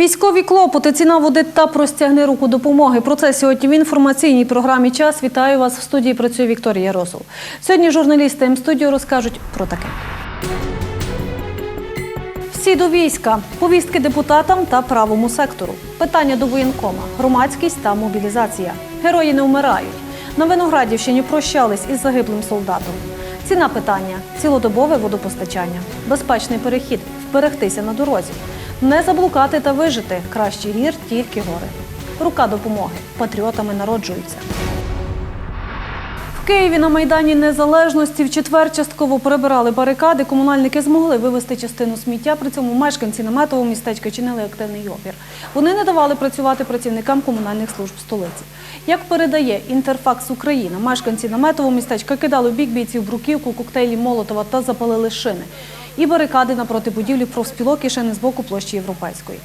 Військові клопоти, ціна води та простягни руку допомоги. Про це сьогодні в інформаційній програмі Час. Вітаю вас в студії. Працює Вікторія Росов. Сьогодні журналісти М-студіо розкажуть про таке. Всі до війська, повістки депутатам та правому сектору, питання до воєнкома, громадськість та мобілізація. Герої не вмирають. На Виноградівщині прощались із загиблим солдатом. Ціна питання цілодобове водопостачання, безпечний перехід, вберегтися на дорозі, не заблукати та вижити. Кращий гір, тільки гори. Рука допомоги. Патріотами народжуються. В Києві на Майдані Незалежності в четвер частково прибирали барикади. Комунальники змогли вивезти частину сміття. При цьому мешканці наметового містечка чинили активний опір. Вони не давали працювати працівникам комунальних служб столиці. Як передає Інтерфакс Україна, мешканці наметового містечка кидали бік бійців бруківку, коктейлі Молотова та запалили шини. І барикади напроти будівлі профспілок і шини з боку площі Європейської.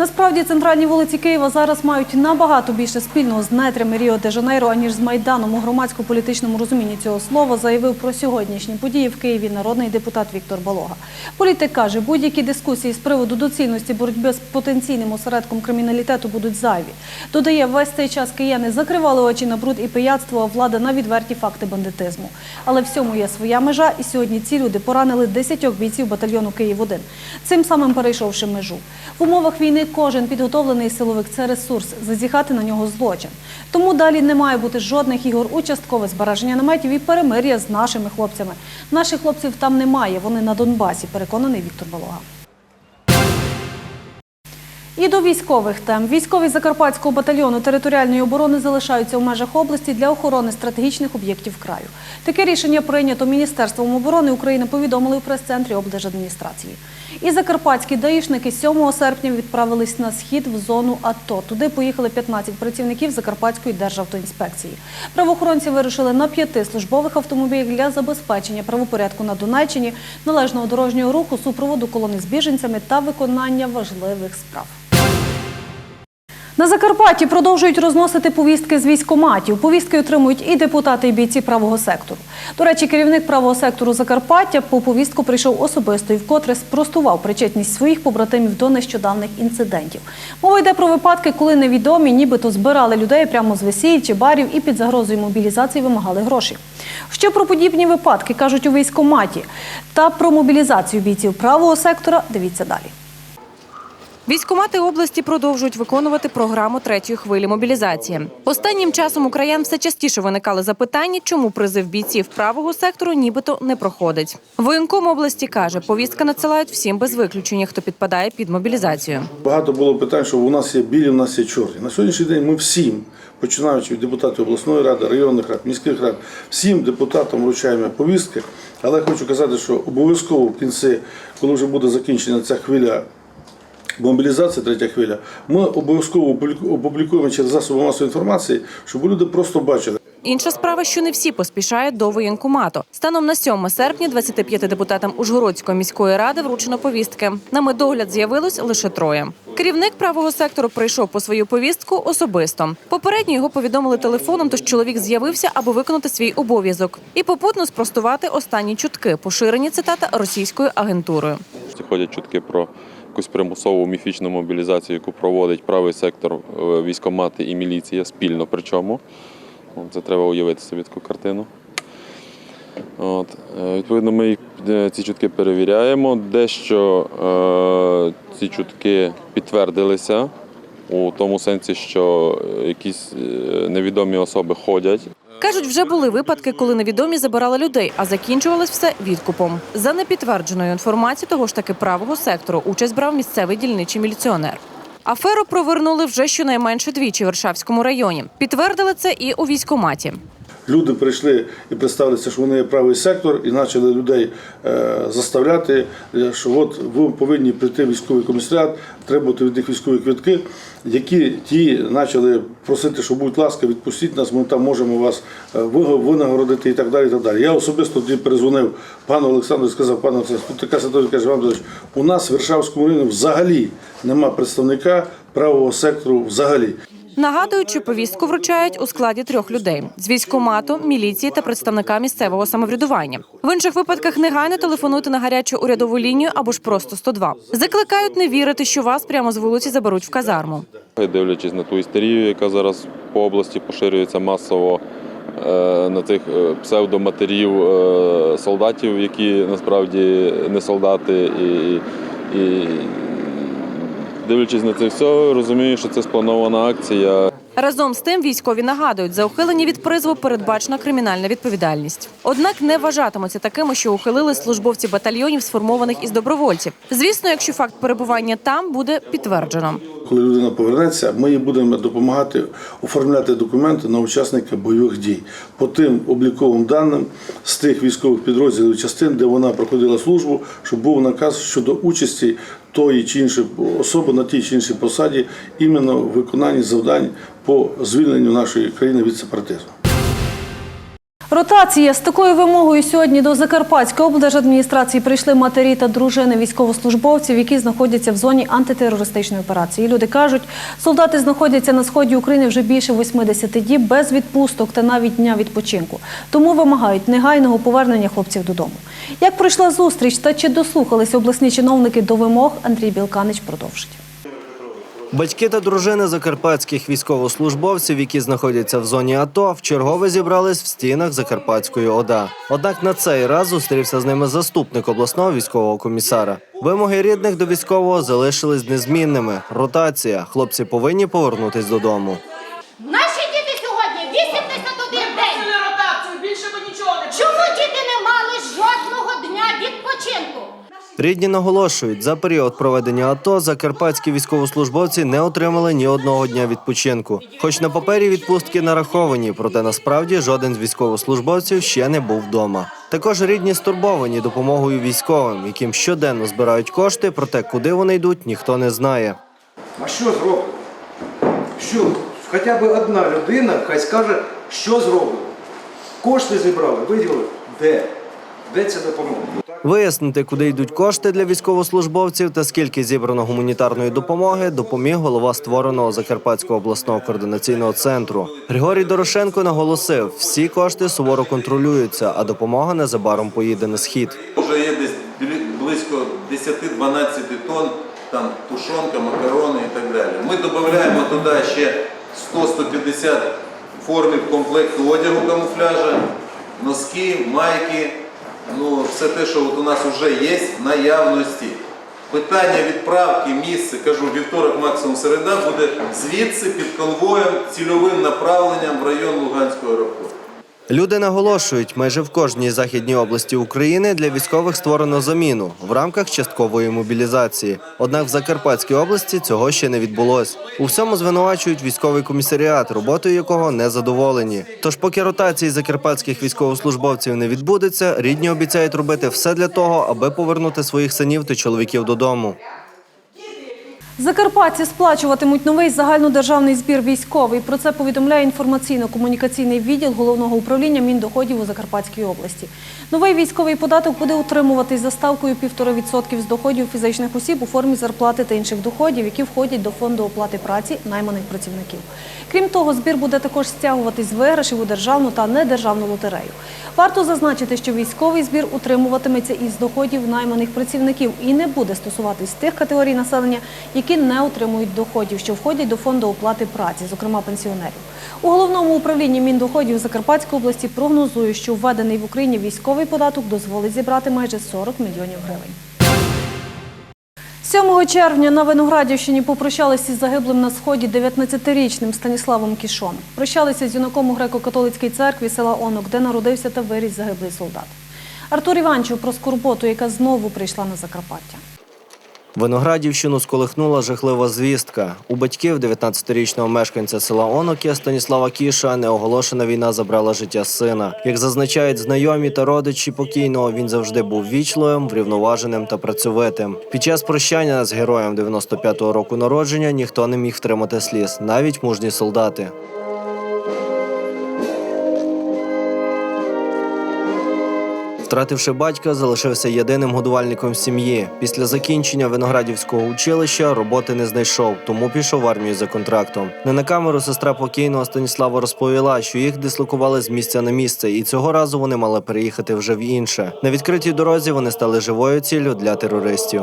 Насправді центральні вулиці Києва зараз мають набагато більше спільного з нетрями Ріо де Жанейро, аніж з Майданом. У громадсько-політичному розумінні цього слова заявив про сьогоднішні події в Києві народний депутат Віктор Балога. Політик каже, будь-які дискусії з приводу доцільності боротьби з потенційним осередком криміналітету будуть зайві. Додає, весь цей час кияни закривали очі на бруд і пияцтво, а влада на відверті факти бандитизму. Але всьому є своя межа, і сьогодні ці люди поранили десятьох бійців батальйону Київ-1, цим самим перейшовши межу. В умовах війни кожен підготовлений силовик це ресурс, зазіхати на нього злочин. Тому далі не має бути жодних ігор участкове збереження наметів і перемир'я з нашими хлопцями. Наших хлопців там немає, вони на Донбасі, переконаний Віктор Балога. І до військових тем. Військові Закарпатського батальйону територіальної оборони залишаються в межах області для охорони стратегічних об'єктів краю. Таке рішення прийнято Міністерством оборони України, повідомили в прес-центрі облдержадміністрації. І закарпатські даїшники 7 серпня відправились на схід в зону АТО. Туди поїхали 15 працівників Закарпатської державтоінспекції. Правоохоронці вирушили на п'яти службових автомобілів для забезпечення правопорядку на Донеччині, належного дорожнього руху, супроводу колони з біженцями та виконання важливих справ. На Закарпатті продовжують розносити повістки з військоматів. Повістки отримують і депутати, і бійці правого сектору. До речі, керівник правого сектору Закарпаття по повістку прийшов особисто і вкотре спростував причетність своїх побратимів до нещодавних інцидентів. Мова йде про випадки, коли невідомі нібито збирали людей прямо з весіль чи барів і під загрозою мобілізації вимагали гроші. Що про подібні випадки кажуть у військоматі та про мобілізацію бійців правого сектора, дивіться далі. Військомати області продовжують виконувати програму третьої хвилі мобілізації. Останнім часом у все частіше виникали запитання, чому призив бійців правого сектору нібито не проходить. Воєнком області каже, повістка надсилають всім без виключення, хто підпадає під мобілізацію. Багато було питань, що у нас є білі, у нас є чорні. На сьогоднішній день ми всім, починаючи від депутатів обласної ради, районних рад, міських рад, всім депутатам вручаємо повістки. Але хочу казати, що обов'язково в кінці, коли вже буде закінчена ця хвиля. Мобілізація, третя хвиля, ми обов'язково опубліку- опублікуємо через засоби масової інформації, щоб люди просто бачили. Інша справа, що не всі поспішають до воєнкомату. Станом на 7 серпня 25 депутатам Ужгородської міської ради вручено повістки. На медогляд з'явилось лише троє. Керівник правого сектору прийшов по свою повістку особисто. Попередньо його повідомили телефоном, тож чоловік з'явився, аби виконати свій обов'язок і попутно спростувати останні чутки, поширені цитата російською агентурою. Ходять чутки про якусь примусову міфічну мобілізацію, яку проводить правий сектор, е, військомати і міліція спільно. Причому це треба уявити собі таку картину. От, е, відповідно, ми е, ці чутки перевіряємо. Дещо е, ці чутки підтвердилися у тому сенсі, що якісь невідомі особи ходять Кажуть, вже були випадки, коли невідомі забирали людей, а закінчувалось все відкупом. За непідтвердженою інформацією того ж таки правого сектору участь брав місцевий дільничий міліціонер. Аферу провернули вже щонайменше двічі в Варшавському районі. Підтвердили це і у військкоматі. Люди прийшли і представилися, що вони є правий сектор, і почали людей е, заставляти, е, що от ви повинні прийти в військовий комісаріат, требувати від них військові квитки, які ті почали просити, що будь ласка, відпустіть нас, ми там можемо вас е, винагородити і так далі. І так далі. Я особисто тоді перезвонив пану Олександру і сказав, пане Олександр, тут така ситуація, каже, вам у нас в Варшавському районі взагалі нема представника правого сектору взагалі. Нагадують, що повістку вручають у складі трьох людей: з військкомату, міліції та представника місцевого самоврядування. В інших випадках негайно телефонуйте на гарячу урядову лінію або ж просто 102. Закликають не вірити, що вас прямо з вулиці заберуть в казарму. Дивлячись на ту істерію, яка зараз по області поширюється масово е, на цих е, псевдоматерів е, солдатів, які насправді не солдати, і, і дивлячись на це все, розумію, що це спланована акція. Разом з тим військові нагадують, за ухилення від призову передбачена кримінальна відповідальність. Однак не вважатимуться такими, що ухилили службовці батальйонів, сформованих із добровольців. Звісно, якщо факт перебування там буде підтверджено. Коли людина повернеться, ми їй будемо допомагати оформляти документи на учасника бойових дій по тим обліковим даним з тих військових підрозділів частин, де вона проходила службу, щоб був наказ щодо участі тої чи іншої особи на тій чи іншій посаді, іменно в виконанні завдань по звільненню нашої країни від сепаратизму. Ротація з такою вимогою сьогодні до Закарпатської облдержадміністрації прийшли матері та дружини військовослужбовців, які знаходяться в зоні антитерористичної операції. Люди кажуть, солдати знаходяться на сході України вже більше 80 діб без відпусток та навіть дня відпочинку. Тому вимагають негайного повернення хлопців додому. Як пройшла зустріч та чи дослухалися обласні чиновники до вимог, Андрій Білканич продовжить. Батьки та дружини закарпатських військовослужбовців, які знаходяться в зоні АТО, вчергове зібрались в стінах Закарпатської ОДА. Однак на цей раз зустрівся з ними заступник обласного військового комісара. Вимоги рідних до військового залишились незмінними. Ротація. Хлопці повинні повернутись додому. Наші діти сьогодні 81 день. на ротацію, більше ми нічого не Чому діти не мали жодного дня відпочинку? Рідні наголошують, за період проведення АТО закарпатські військовослужбовці не отримали ні одного дня відпочинку. Хоч на папері відпустки нараховані, проте насправді жоден з військовослужбовців ще не був вдома. Також рідні стурбовані допомогою військовим, яким щоденно збирають кошти, проте куди вони йдуть, ніхто не знає. А що зроблено? Що? Хоча б одна людина хай скаже, що зроблено. Кошти зібрали, виділили. Де? Де ця допомога? Вияснити, куди йдуть кошти для військовослужбовців та скільки зібрано гуманітарної допомоги, допоміг голова створеного Закарпатського обласного координаційного центру. Григорій Дорошенко наголосив, всі кошти суворо контролюються, а допомога незабаром поїде на схід. Вже є десь близько 10-12 тонн там тушонка, макарони і так далі. Ми додаємо туди ще 100-150 формів комплекту одягу камуфляжа, носки, майки. Ну, все те, що от у нас вже є в наявності. Питання відправки, місце, кажу, вівторок, максимум середа, буде звідси під конвоєм, цільовим направленням в район Луганського аеропорту. Люди наголошують, майже в кожній західній області України для військових створено заміну в рамках часткової мобілізації. Однак в Закарпатській області цього ще не відбулось. У всьому звинувачують військовий комісаріат, роботою якого не задоволені. Тож, поки ротації закарпатських військовослужбовців не відбудеться, рідні обіцяють робити все для того, аби повернути своїх синів та чоловіків додому. Закарпатці сплачуватимуть новий загальнодержавний збір військовий. Про це повідомляє інформаційно-комунікаційний відділ головного управління Міндоходів у Закарпатській області. Новий військовий податок буде утримуватись за ставкою 1,5% з доходів фізичних осіб у формі зарплати та інших доходів, які входять до фонду оплати праці найманих працівників. Крім того, збір буде також стягуватись з виграшів у державну та недержавну лотерею. Варто зазначити, що військовий збір утримуватиметься із доходів найманих працівників і не буде стосуватись тих категорій населення, які не отримують доходів, що входять до фонду оплати праці, зокрема пенсіонерів. У головному управлінні Міндоходів Закарпатської області прогнозують, що введений в Україні військовий податок дозволить зібрати майже 40 мільйонів гривень. 7 червня на Виноградівщині попрощалися із загиблим на сході 19-річним Станіславом Кішом. Прощалися з юнаком у греко-католицькій церкві села Онок, де народився та виріс загиблий солдат. Артур Іванчев про скорботу, яка знову прийшла на Закарпаття. Виноградівщину сколихнула жахлива звістка. У батьків 19-річного мешканця села Оноке Станіслава Кіша неоголошена війна забрала життя сина. Як зазначають знайомі та родичі покійного, він завжди був вічливим, врівноваженим та працьовитим. Під час прощання з героєм 95-го року народження ніхто не міг втримати сліз, навіть мужні солдати. Втративши батька, залишився єдиним годувальником сім'ї. Після закінчення виноградівського училища роботи не знайшов, тому пішов в армію за контрактом. Не на камеру сестра покійного Станіслава розповіла, що їх дислокували з місця на місце, і цього разу вони мали переїхати вже в інше. На відкритій дорозі вони стали живою ціллю для терористів.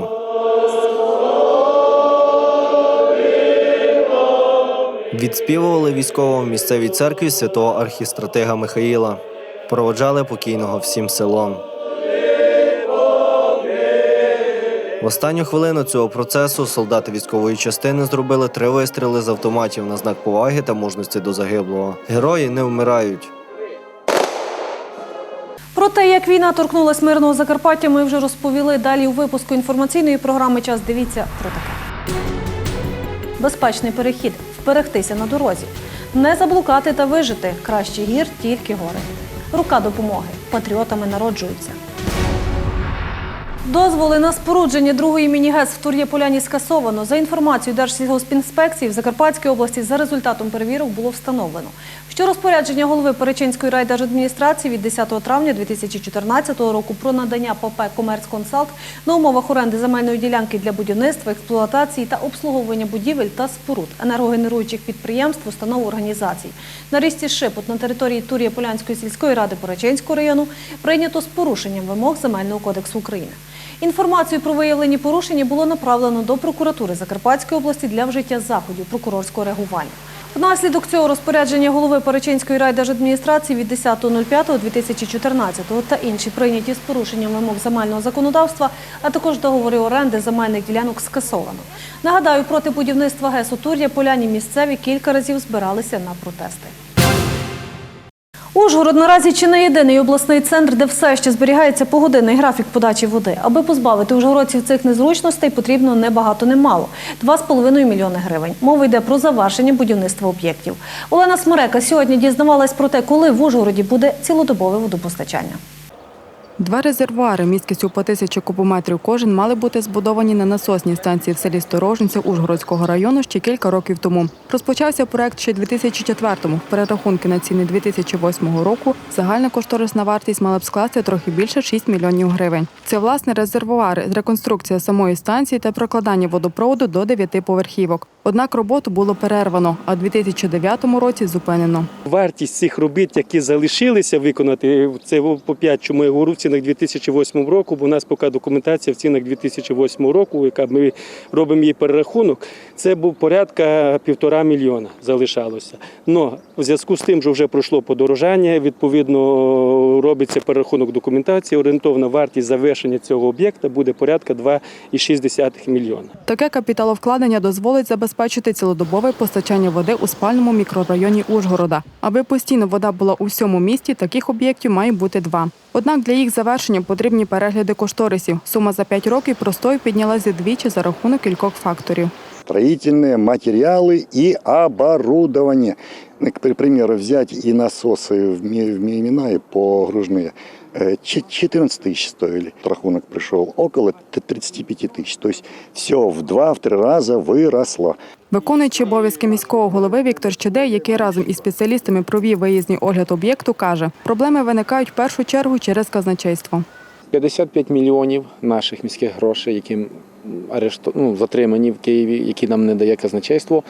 Відспівували військово-місцевій церкві святого архістратега Михаїла. Проводжали покійного всім селом. В останню хвилину цього процесу солдати військової частини зробили три вистріли з автоматів на знак поваги та мужності до загиблого. Герої не вмирають. Про те, як війна торкнулась мирного Закарпаття, ми вже розповіли. Далі у випуску інформаційної програми Час дивіться про таке. Безпечний перехід. Вперегтися на дорозі. Не заблукати та вижити. Краще гір, тільки гори. Рука допомоги. Патріотами народжуються. Дозволи на спорудження другої міні-ГЕС в Тур'є-Поляні скасовано. За інформацією Держсільгоспінспекції, в Закарпатській області за результатом перевірок було встановлено, що розпорядження голови Перечинської райдержадміністрації від 10 травня 2014 року про надання ПП «Комерцконсалт» на умовах оренди земельної ділянки для будівництва, експлуатації та обслуговування будівель та споруд, енергогенеруючих підприємств, установ організацій. На рісті Шипот на території Тур'є-Полянської сільської ради Перечинського району прийнято з порушенням вимог Земельного кодексу України. Інформацію про виявлені порушення було направлено до прокуратури Закарпатської області для вжиття заходів прокурорського реагування. Внаслідок цього розпорядження голови Перечинської райдержадміністрації від 10.05.2014 та інші прийняті з порушенням вимог земельного законодавства, а також договори оренди земельних ділянок скасовано. Нагадаю, проти будівництва ГЕС у Тур'я поляні місцеві кілька разів збиралися на протести. Ужгород наразі чи не єдиний обласний центр, де все ще зберігається погодинний графік подачі води. Аби позбавити ужгородців цих незручностей, потрібно не багато, не мало – 2,5 мільйони гривень. Мова йде про завершення будівництва об'єктів. Олена Смерека сьогодні дізнавалась про те, коли в Ужгороді буде цілодобове водопостачання. Два резервуари місткістю по тисячі кубометрів кожен мали бути збудовані на насосній станції в селі Сторожинця Ужгородського району ще кілька років тому. Розпочався проект ще 2004-му. Перерахунки на ціни 2008 року. Загальна кошторисна вартість мала б скласти трохи більше 6 мільйонів гривень. Це власне резервуари, реконструкція самої станції та прокладання водопроводу до дев'яти поверхівок. Однак роботу було перервано, а у 2009 році зупинено. Вартість цих робіт, які залишилися виконати, це по 5, чому я говорю в цінах 2008 року, бо у нас поки документація в цінах 2008 року, яка ми робимо її перерахунок, це був порядка півтора мільйона залишалося. Но в зв'язку з тим, що вже пройшло подорожання, відповідно робиться перерахунок документації, орієнтовна вартість завершення цього об'єкта буде порядка 2,6 мільйона. Таке капіталовкладення дозволить забезпечити цілодобове постачання води у спальному мікрорайоні Ужгорода. Аби постійно вода була у всьому місті, таких об'єктів має бути два. Однак для їх завершення потрібні перегляди кошторисів. Сума за 5 років простою піднялася двічі за рахунок кількох факторів. строительные материалы и оборудование. Ну, К примеру, взять и насосы в Ми- в Мииминаи погружные. э, че- 14 тысяч стоили. Рахунок пришел около т- 35 тысяч. То есть все в два-три раза выросло. Виконуючий обов'язки міського голови Віктор Щедей, який разом із спеціалістами провів виїзний огляд об'єкту, каже, проблеми виникають в першу чергу через казначейство. 55 мільйонів наших міських грошей, які арешту... ну, затримані в Києві, які нам не дає казначейство,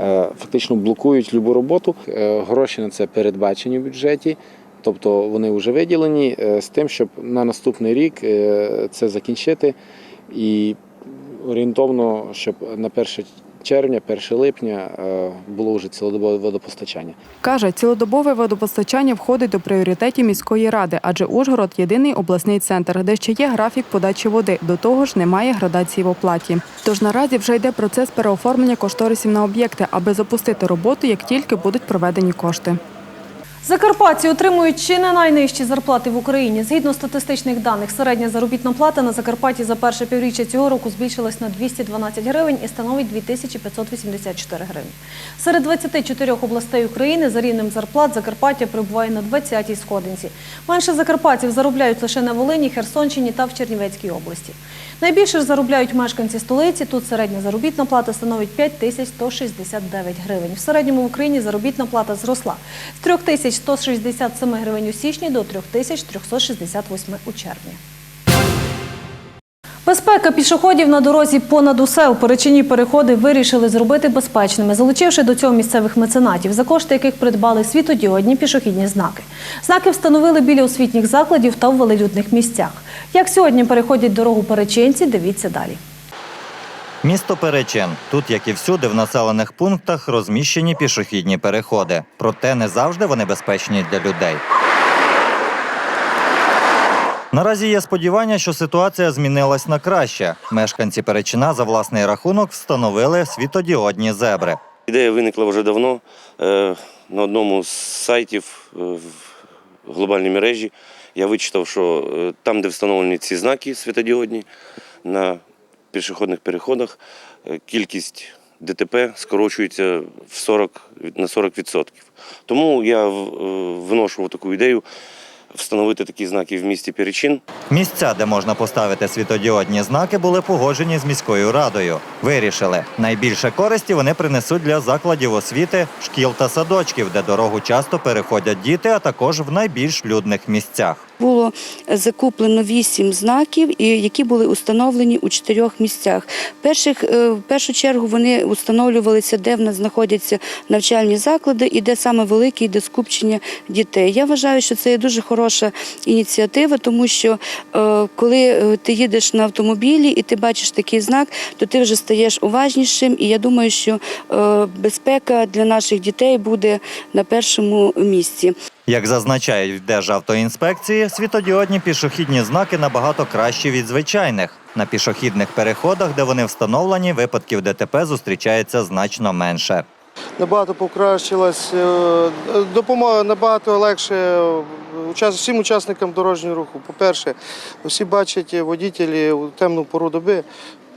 е, фактично блокують любу роботу. Е, Гроші на це передбачені в бюджеті, тобто вони вже виділені е, з тим, щоб на наступний рік е, це закінчити і орієнтовно, щоб на 1 червня, 1 липня е, було вже цілодобове водопостачання. Каже, цілодобове водопостачання входить до пріоритетів міської ради, адже Ужгород єдиний обласний центр, де ще є графік подачі води. До того ж, немає градації в оплаті. Тож наразі вже йде процес переоформлення кошторисів на об'єкти, аби запустити роботу, як тільки будуть проведені кошти. Закарпатці отримують чи не найнижчі зарплати в Україні. Згідно статистичних даних, середня заробітна плата на Закарпатті за перше півріччя цього року збільшилась на 212 гривень і становить 2584 гривні. Серед 24 областей України за рівнем зарплат Закарпаття перебуває на 20-й сходинці. Менше закарпатців заробляють лише на Волині, Херсонщині та в Чернівецькій області. Найбільше ж заробляють мешканці столиці. Тут середня заробітна плата становить 5169 гривень. В середньому в Україні заробітна плата зросла з 3000 3167 гривень у січні до 3368 у червні. Безпека пішоходів на дорозі понад усе у перечині переходи вирішили зробити безпечними, залучивши до цього місцевих меценатів, за кошти яких придбали світодіодні пішохідні знаки. Знаки встановили біля освітніх закладів та в велелюдних місцях. Як сьогодні переходять дорогу перечинці, дивіться далі. Місто Перечин. Тут, як і всюди, в населених пунктах розміщені пішохідні переходи. Проте не завжди вони безпечні для людей. Наразі є сподівання, що ситуація змінилась на краще. Мешканці Перечина за власний рахунок встановили світодіодні зебри. Ідея виникла вже давно. Е, На одному з сайтів е, в глобальній мережі я вичитав, що е, там, де встановлені ці знаки світодіодні на пішохідних переходах, кількість ДТП скорочується в 40, на 40%. Тому я виношував таку ідею встановити такі знаки в місті Перечин. Місця, де можна поставити світодіодні знаки, були погоджені з міською радою. Вирішили, найбільше користі вони принесуть для закладів освіти, шкіл та садочків, де дорогу часто переходять діти, а також в найбільш людних місцях. Було закуплено вісім знаків, які були установлені у чотирьох місцях. Перших, е, в першу чергу вони установлювалися, де в нас знаходяться навчальні заклади і де саме велике йде скупчення дітей. Я вважаю, що це є дуже хороша ініціатива, тому що е, коли е, ти їдеш на автомобілі і ти бачиш такий знак, то ти вже стаєш уважнішим. І я думаю, що безпека для наших дітей буде на першому місці. Як зазначають в Державтоінспекції, світодіодні пішохідні знаки набагато кращі від звичайних. На пішохідних переходах, де вони встановлені, випадків ДТП зустрічається значно менше. набагато покращилась, е, допомога набагато легше е, всім учасникам дорожнього руху. По-перше, всі бачать е, водітелі у темну пору доби.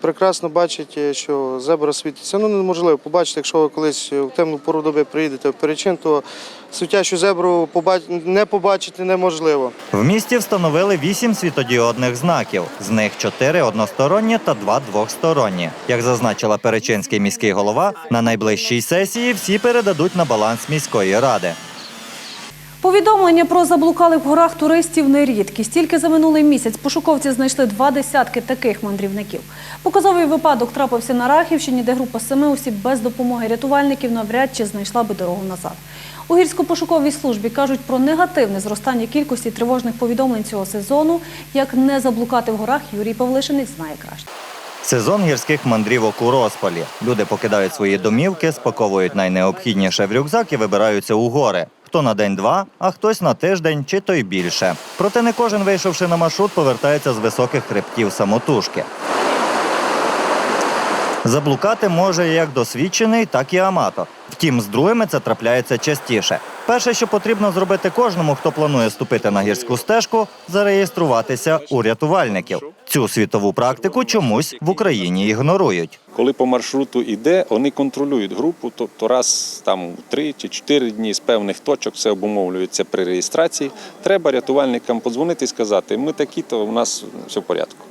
Прекрасно бачать, е, що зебра світиться. Ну неможливо побачити, якщо ви колись в темну пору доби приїдете в перечин, то світящу зебру не побачити неможливо. В місті встановили вісім світодіодних знаків. З них чотири односторонні та два двохсторонні. Як зазначила Перечинський міський голова, на найближчій сесії всі передадуть на баланс міської ради. Повідомлення про заблукалих в горах туристів не рідкість. Тільки за минулий місяць пошуковці знайшли два десятки таких мандрівників. Показовий випадок трапився на Рахівщині, де група семи осіб без допомоги рятувальників навряд чи знайшла би дорогу назад. У гірсько-пошуковій службі кажуть про негативне зростання кількості тривожних повідомлень цього сезону. Як не заблукати в горах, Юрій Павлишинець знає краще. Сезон гірських мандрівок у розпалі. Люди покидають свої домівки, спаковують найнеобхідніше в рюкзак і вибираються у гори. Хто на день-два, а хтось на тиждень чи то й більше. Проте не кожен, вийшовши на маршрут, повертається з високих хребтів самотужки. Заблукати може як досвідчений, так і аматор. Втім, з другими це трапляється частіше. Перше, що потрібно зробити кожному, хто планує ступити на гірську стежку, зареєструватися у рятувальників. Цю світову практику чомусь в Україні ігнорують. Коли по маршруту йде, вони контролюють групу, тобто раз там три чи чотири дні з певних точок все обумовлюється при реєстрації. Треба рятувальникам подзвонити і сказати, ми такі, то у нас все в порядку.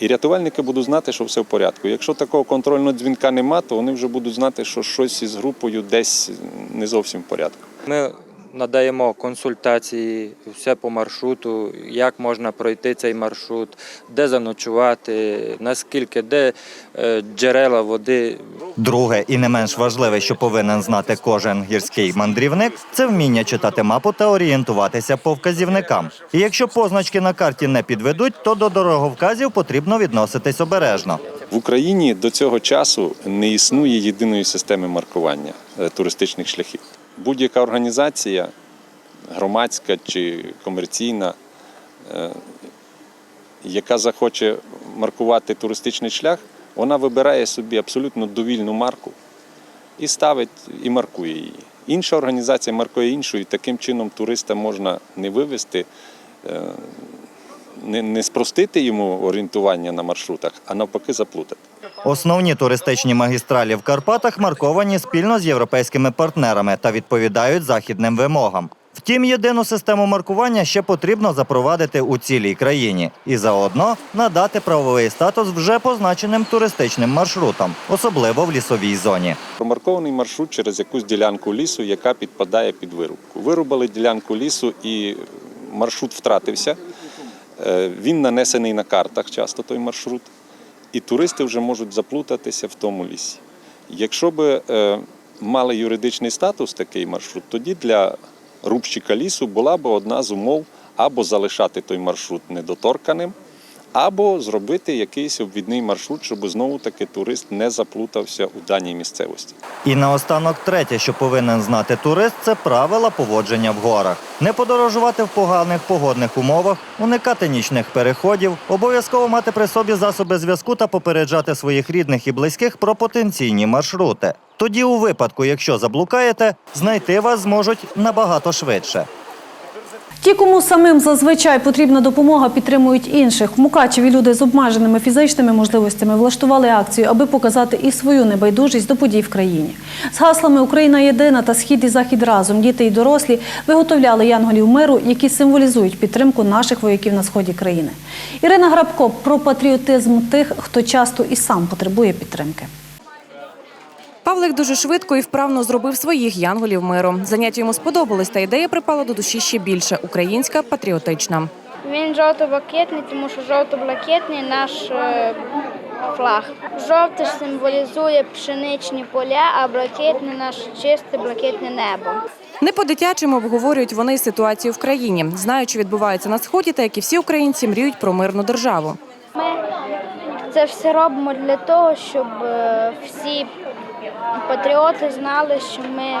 І рятувальники будуть знати, що все в порядку. Якщо такого контрольного дзвінка нема, то вони вже будуть знати, що щось із групою десь не зовсім в порядку. Ми надаємо консультації, все по маршруту, як можна пройти цей маршрут, де заночувати, наскільки, де е, джерела води. Друге і не менш важливе, що повинен знати кожен гірський мандрівник, це вміння читати мапу та орієнтуватися по вказівникам. І якщо позначки на карті не підведуть, то до дороговказів потрібно відноситись обережно. В Україні до цього часу не існує єдиної системи маркування е, туристичних шляхів. Будь-яка організація, громадська чи комерційна, е, яка захоче маркувати туристичний шлях, вона вибирає собі абсолютно довільну марку і ставить і маркує її. Інша організація маркує іншу, і таким чином туриста можна не вивести, е, не, не спростити йому орієнтування на маршрутах, а навпаки заплутати. Основні туристичні магістралі в Карпатах марковані спільно з європейськими партнерами та відповідають західним вимогам. Втім, єдину систему маркування ще потрібно запровадити у цілій країні і заодно надати правовий статус вже позначеним туристичним маршрутам, особливо в лісовій зоні. Промаркований маршрут через якусь ділянку лісу, яка підпадає під вирубку. Вирубали ділянку лісу і маршрут втратився. Е, Він нанесений на картах часто той маршрут, і туристи вже можуть заплутатися в тому лісі. Якщо б е, мали юридичний статус такий маршрут, тоді для рубщика лісу була б одна з умов або залишати той маршрут недоторканим, або зробити якийсь обвідний маршрут, щоб знову таки турист не заплутався у даній місцевості. І наостанок третє, що повинен знати турист, це правила поводження в горах. Не подорожувати в поганих погодних умовах, уникати нічних переходів, обов'язково мати при собі засоби зв'язку та попереджати своїх рідних і близьких про потенційні маршрути. Тоді, у випадку, якщо заблукаєте, знайти вас зможуть набагато швидше. Ті, кому самим зазвичай потрібна допомога, підтримують інших. В Мукачеві люди з обмеженими фізичними можливостями влаштували акцію, аби показати і свою небайдужість до подій в країні. З гаслами Україна єдина та схід і захід разом діти і дорослі виготовляли янголів миру, які символізують підтримку наших вояків на сході країни. Ірина Грабко про патріотизм тих, хто часто і сам потребує підтримки. Павлик дуже швидко і вправно зробив своїх янголів миру. Заняття йому сподобалось, та ідея припала до душі ще більше українська, патріотична. Він жовто-блакитний, тому що жовто-блакитний наш е, флаг. Жовте ж символізує пшеничні поля, а блакитне наше чисте блакитне небо. Не по-дитячому обговорюють вони ситуацію в країні. Знають, що відбувається на сході, та як і всі українці мріють про мирну державу. Ми це все робимо для того, щоб е, всі патріоти знали, що ми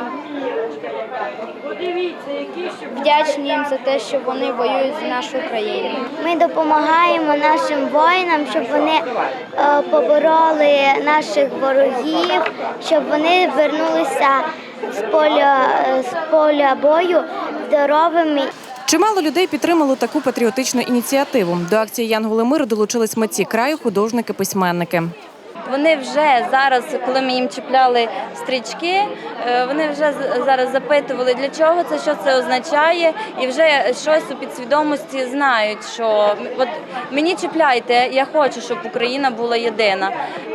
вдячні їм за те, що вони воюють за нашу країну. Ми допомагаємо нашим воїнам, щоб вони е, побороли наших ворогів, щоб вони вернулися з поля, е, з поля бою здоровими. Чимало людей підтримало таку патріотичну ініціативу. До акції Янголи миру долучились митці краю, художники, письменники. Вони вже зараз, коли ми їм чіпляли стрічки, е, вони вже зараз запитували, для чого це, що це означає, і вже щось у підсвідомості знають, що от мені чіпляйте, я хочу, щоб Україна була єдина.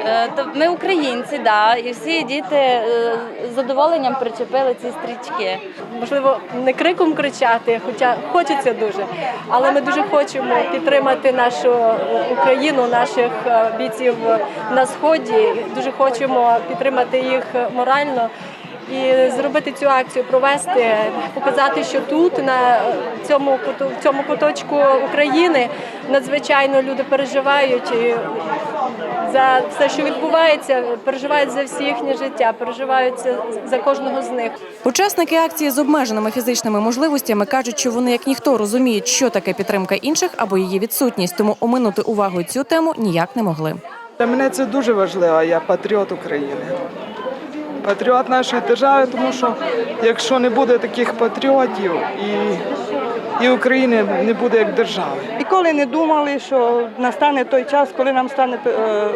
Е, То ми українці, да, і всі діти е, з задоволенням причепили ці стрічки. можливо, не криком кричати, хоча хочеться дуже, але ми дуже хочемо підтримати нашу Україну, наших бійців на сході. Дуже хочемо підтримати їх морально. І зробити цю акцію, провести, показати, що тут, на цьому в цьому куточку України, надзвичайно люди переживають і за все, що відбувається, переживають за всі їхнє життя, переживають за- кожного з них. Учасники акції з обмеженими фізичними можливостями кажуть, що вони як ніхто розуміють, що таке підтримка інших або її відсутність, тому оминути увагою цю тему ніяк не могли. Для мене це дуже важливо. Я патріот України. Патріот нашої держави, тому що якщо не буде таких патріотів, і, і України не буде як держави. Ніколи не думали, що настане той час, коли нам стане е,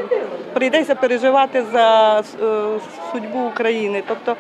прийдеться переживати за е, судьбу України. Тобто,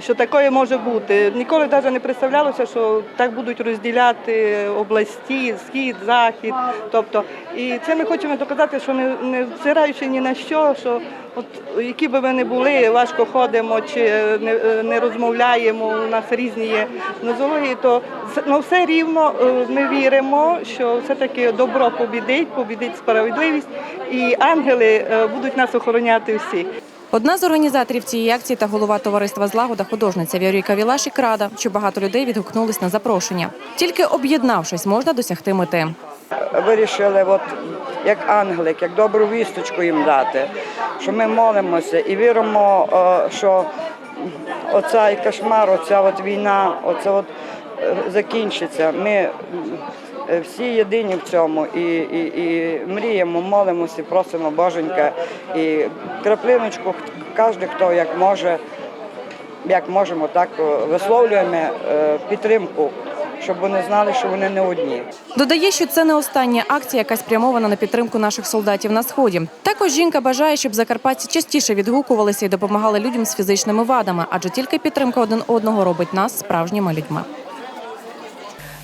що таке може бути. Ніколи навіть не представлялося, що так будуть розділяти області, схід, захід. Тобто, і це ми хочемо доказати, що не, не взираючи ні на що, що от які би ми не були, важко ходимо чи не, не розмовляємо, у нас різні є нозології, то ну, все рівно е, ми віримо, що все-таки добро побідить, побідить справедливість, і ангели е, будуть нас охороняти всіх. Одна з організаторів цієї акції та голова товариства Злагода художниця Віоріка Вілашік рада, що багато людей відгукнулись на запрошення. Тільки об'єднавшись, можна досягти мети. вирішили, от, як ангелик, як добру вісточку їм дати, що ми молимося і віримо, е, що оцей кошмар, оця от війна, оце от е, закінчиться. Ми всі єдині в цьому і, і, і мріємо, молимося, просимо Боженька і краплиночку, кожен, хто як може, як можемо, так е, висловлюємо е, підтримку, щоб вони знали, що вони не одні. Додає, що це не остання акція, яка спрямована на підтримку наших солдатів на сході. Також жінка бажає, щоб закарпатці частіше відгукувалися і допомагали людям з фізичними вадами, адже тільки підтримка один одного робить нас справжніми людьми.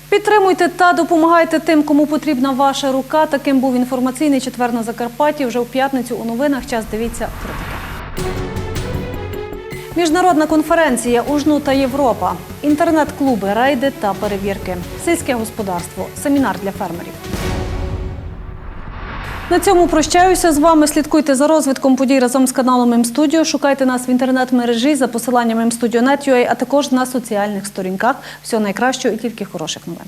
Підтримуйте та допомагайте тим, кому потрібна ваша рука. Таким був інформаційний четвер на Закарпатті. Вже у п'ятницю у новинах. Час дивіться про таке. Міжнародна конференція «Ужну та Європа. Інтернет-клуби, рейди та перевірки. Сільське господарство. Семінар для фермерів. На цьому прощаюся з вами. Слідкуйте за розвитком подій разом з каналом М-Студіо. Шукайте нас в інтернет-мережі за посиланням mstudio.net.ua, а також на соціальних сторінках. Всього найкращого і тільки хороших новин.